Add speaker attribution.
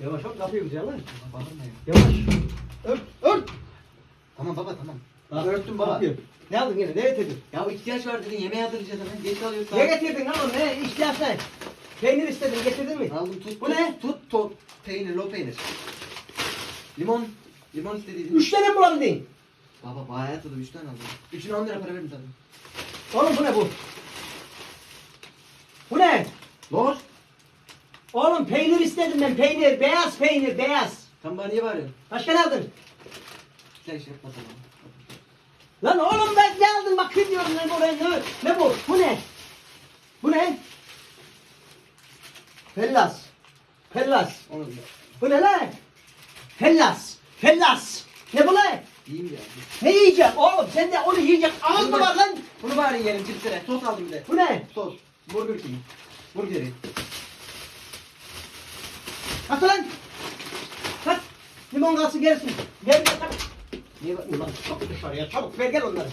Speaker 1: Yavaş ol kapıyı güzel lan. Yavaş. Ört, ört.
Speaker 2: Tamam baba tamam.
Speaker 1: Bak örttüm baba. Ne aldın yine? Ne getirdin?
Speaker 2: Ya ihtiyaç var dedin yemeğe hazırlayacağız hemen. Geç kalıyoruz.
Speaker 1: Ne getirdin oğlum? Ne? İhtiyaç ne? Peynir istedin, getirdin mi?
Speaker 2: Aldım tut.
Speaker 1: Bu
Speaker 2: tut,
Speaker 1: ne?
Speaker 2: Tut to peynir lo peynir. Limon. Limon istediydin.
Speaker 1: Üç tane mi bulabildin?
Speaker 2: Baba bayağı tadı 3 tane aldım. Üçüne 10 lira para verin zaten.
Speaker 1: Oğlum bu ne? Bu ne?
Speaker 2: Lor.
Speaker 1: Oğlum peynir istedim ben peynir. Beyaz peynir, beyaz.
Speaker 2: Sen bana niye bağırıyorsun?
Speaker 1: Başka ne aldın?
Speaker 2: Sen iş yapma tamam.
Speaker 1: Lan oğlum ben ne aldım bakayım diyorum ne bu ne, ne, ne bu? Bu ne? Bu ne? Fellas. Fellas.
Speaker 2: Onu da.
Speaker 1: Bu ne lan? Fellas. Fellas. Ne bu lan?
Speaker 2: İyiyim ya.
Speaker 1: Ne yiyeceğim oğlum? Sen de onu yiyecek ağız mı var lan?
Speaker 2: Bunu bari yiyelim cipsine. Sos aldım bir de.
Speaker 1: Bu ne?
Speaker 2: Sos. Burger King. Burgeri.
Speaker 1: At lan. Kaç. Limon kalsın gelsin. Gel gel çabuk.
Speaker 2: Niye bak?
Speaker 1: Ulan çabuk dışarıya çabuk ver gel onları.